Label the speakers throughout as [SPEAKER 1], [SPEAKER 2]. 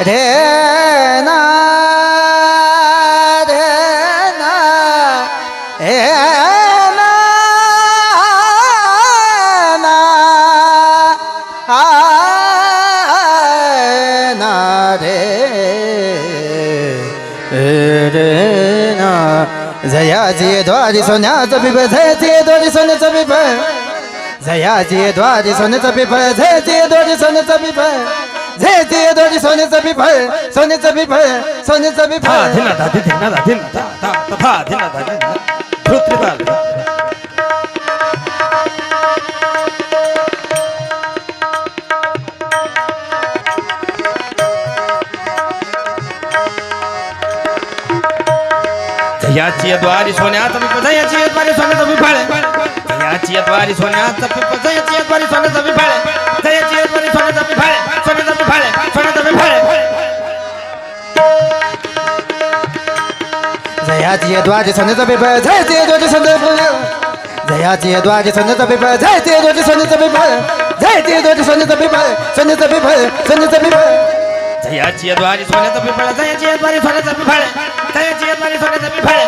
[SPEAKER 1] रे ना रे ना हे ना ना आ ना रे रे ना जयाजी द्वारी सोन्याचं बिब जयाची द्वारी सोन्याचं बिब जयाची द्वारी सोन्याचं बिब जयाची द्वारी सोन्याचं बिब जयाची द्वारी सोन्याचं पिफळ सोन्याचं पिफळ सोन्याचं
[SPEAKER 2] पिफळ धिना धा धिना धा धिना धा धा धा धिना धा धिना धृत्री ताल द्वारी सोन्याचा पिप जयाची द्वारी सोन्याचा पिफळ याची द्वारी सोन्याचा पिप याची द्वारी सोन्याचा पिफळ याची द्वारी सोन्याचा पिफळ सोन्याचा पिफाळ सोन्याचा पिफाळ
[SPEAKER 1] जयाची द्वारी सोन्याचं बिब जयाची द्वारी सोन्याचं जयाची द्वारी सोन्याचं बिब जयाची द्वारी सोन्याचं बिब जयाची द्वारी सोन्याचं बिब सोन्याचं बिब सोन्याचं बिब
[SPEAKER 2] जयाची द्वारी सोन्याचा पिफळ जयाची द्वारी सोन्याचा पिफळ जयाची द्वारी सोन्याचा पिफळ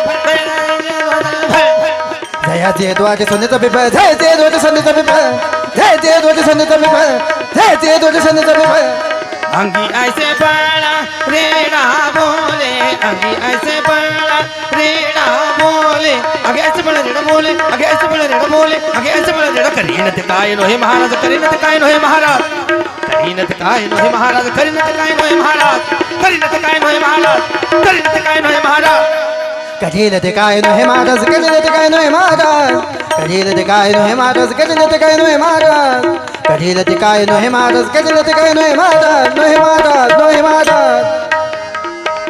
[SPEAKER 1] जयाची द्वारी सोन्याचं बिब जयाची द्वारी सोन्याचं बिब जयाची द्वारी सोन्याचं बिब जयाची द्वारी सोन्याचं बिब
[SPEAKER 2] अंगी ऐसे बड़ा रेड़ा बोले अंगी ऐसे बड़ा रेड़ा बोले अगे ऐसे बड़ा रेड़ा बोले अगे ऐसे बड़ा रेड़ा बोले अगे ऐसे बड़ा रेड़ा करीनत काय नो हे महाराज करीनत काय नो हे महाराज करीनत काय नो हे महाराज करीनत काय नो हे महाराज करीनत काय नो हे महाराज करीनत काय नो महाराज.
[SPEAKER 1] कधील ते काय नो हे महाराज कधील ते काय नो हे महाराज कधील ते काय नो हे महाराज कधील ते काय नो हे महाराज कधील ते काय नो हे महाराज कधील ते काय नो हे महाराज नो हे महाराज नो हे महाराज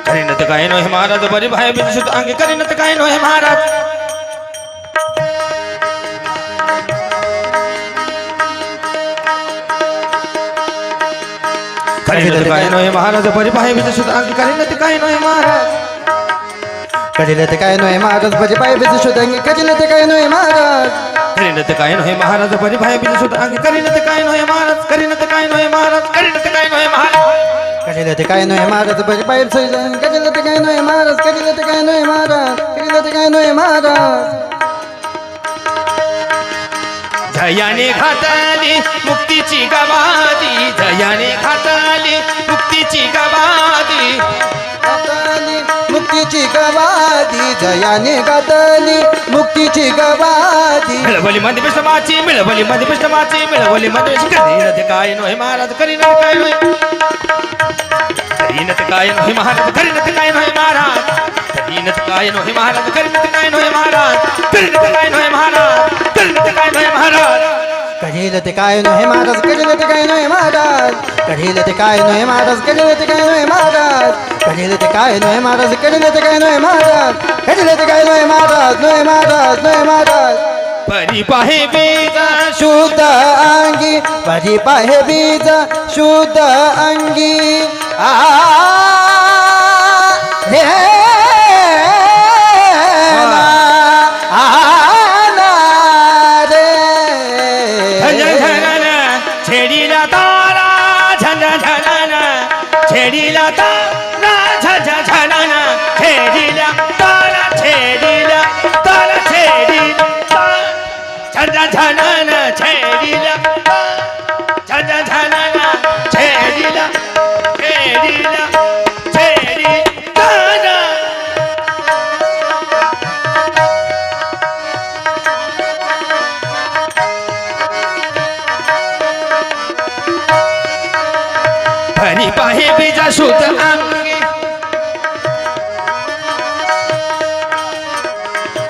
[SPEAKER 2] करीन ते काय नो हे महाराज बरी भाई बिन सुत अंग करीन ते काय नो हे महाराज करीन ते काय नो हे महाराज बरी भाई बिन सुत अंग करीन ते काय नो हे महाराज
[SPEAKER 1] कधील ते काय नो हे महाराज भजी पाय बिज शोधांगी कधील ते काय नो हे महाराज
[SPEAKER 2] करीनत काय नो हे महाराज बरी भाई बिनसुत अंगी करीनत काय नो हे महाराज करीनत काय नो हे महाराज करीनत काय नो हे महाराज
[SPEAKER 1] कधील ते काय नो हे महाराज भजी पाय शोधांगी कधील ते काय नो हे महाराज कधील ते काय नो हे महाराज कधील ते काय नो हे महाराज
[SPEAKER 2] जयाने घातली मुक्तीची गवादी जयाने घातली मुक्तीची गवादी
[SPEAKER 1] मुक्तीची गवादी जयाने गातली मुक्तीची गवादी.
[SPEAKER 2] मिळवली मध्ये विष्णमाची मिळवली मध्ये विष्णमाची मिळवली मध्ये करीन काय नो महाराज करीन काय नो करीन काय नो महाराज करीन काय नो महाराज? करीन काय नो महाराज करीन काय नो महाराज? करीन
[SPEAKER 1] कढील ते काय नो हे महाराज कढील ते काय नो हे महाराज. कढील ते काय नो हे महाराज कढील ते काय नो हे महाराज. कढील ते काय नो हे महाराज कढील ते काय नो हे महाराज. कढील ते काय नो हे महाराज नो हे महाराज नो हे महाराज.
[SPEAKER 2] परी पाहे बेग
[SPEAKER 1] शुद्ध अंगी. परी पाहे बीज शुद्ध अंगी. आ
[SPEAKER 2] छेडीला तारा झन झनन. छेडीला तारा झन झनन. छेडीला तारा छेडीला तारा छेडीला झन झनन.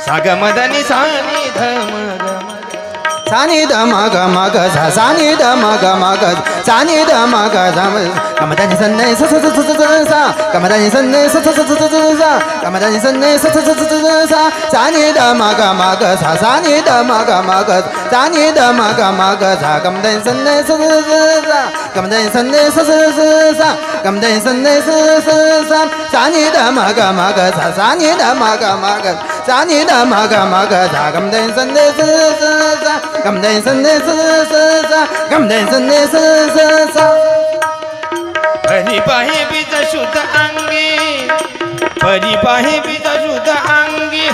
[SPEAKER 2] सागमदनी सानी धम सानी धम ग मग सानी धम ग मग 扎女的嘛
[SPEAKER 1] 个嘛个，干嘛单身呢？啥啥啥啥啥啥？干嘛单身呢？啥啥啥啥啥啥？干嘛单身呢？啥啥啥啥啥啥？扎女的嘛个嘛个，啥啥女的嘛个嘛个，扎女的嘛个嘛个，咋干嘛单身呢？啥啥啥啥啥啥？干嘛单身呢？啥啥啥啥啥啥？干嘛单身呢？啥啥啥？扎女的嘛个嘛个，啥啥女的
[SPEAKER 2] 嘛个嘛个，
[SPEAKER 1] 扎女的嘛个嘛个，咋干嘛单身呢？啥啥啥啥啥啥？干嘛单身呢？啥啥啥？सहसा
[SPEAKER 2] फणी पाहे बीज शुद्ध अंगी. फणी पाहे बीज शुद्ध अंगी.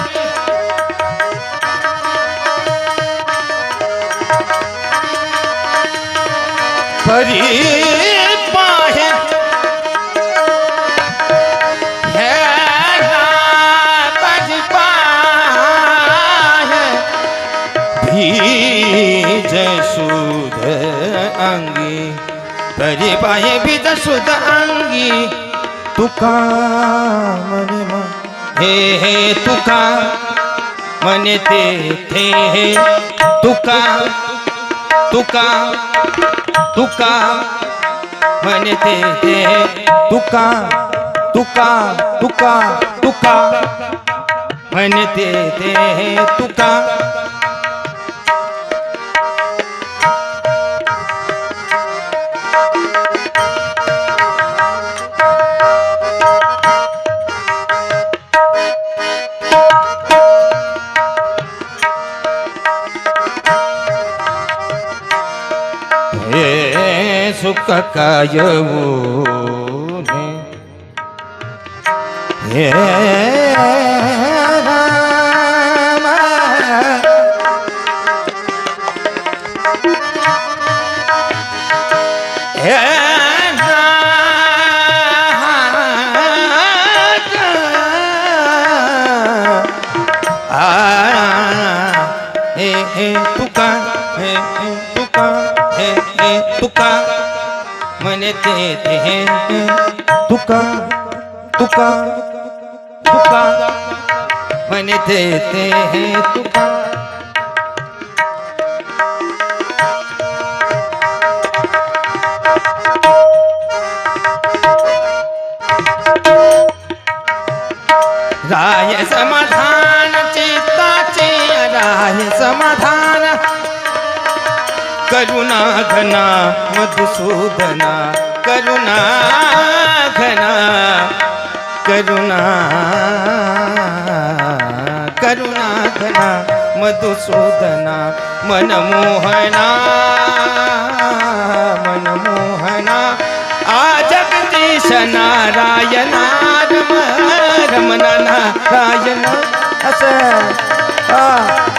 [SPEAKER 2] फरी जय शुद्ध अंगी तरी पाहे बीज शुद्ध अंगी तुका हे हे तुका मने ते थे हे तुका तुका तुका मने ते ते तुका तुका तुका तुका मने ते ते तुका हे सुख कायवू देते ते तुका तुका तुका. मन देते हैं तुका. राय समाधान चित करुणा घना मधुसूदना करुणा घना करुणा करुणा घना मधुसूदना मनमोहना मनमोहना आ जगदीश नारायणा रम नारायण असं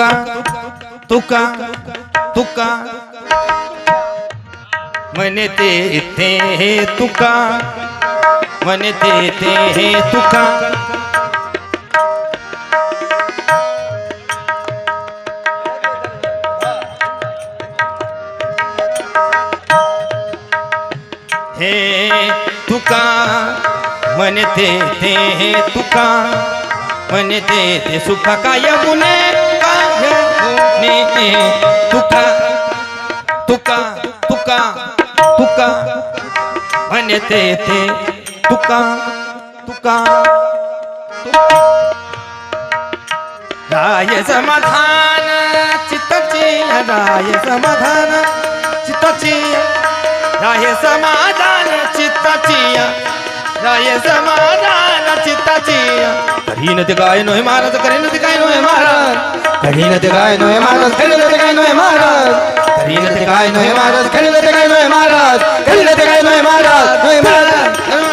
[SPEAKER 2] तुका तुका तुका. म्हणे ते ते हे तुका म्हणे ते ते हे तुका. हे तुका म्हणते ते हे तुका. म्हणते ते ते सुखा काय गुन्हे तुका तुका तुका तुका म्हणे ते तुका तुका राय समाधान चित्तची राय समाधान चित्तची. राय समाधान चित्तची. राय समाधान चित्तची. करीन ते काय नोय महाराज करीन ते काय नोय महाराज.
[SPEAKER 1] कढीन ते काय नोय महाराज खेळलं ते काय नोय महाराज. कढीन ते काय नोय महाराज खेळलं ते काय नोय महाराज खेळलं ते काय नोय महाराज. नोय महाराज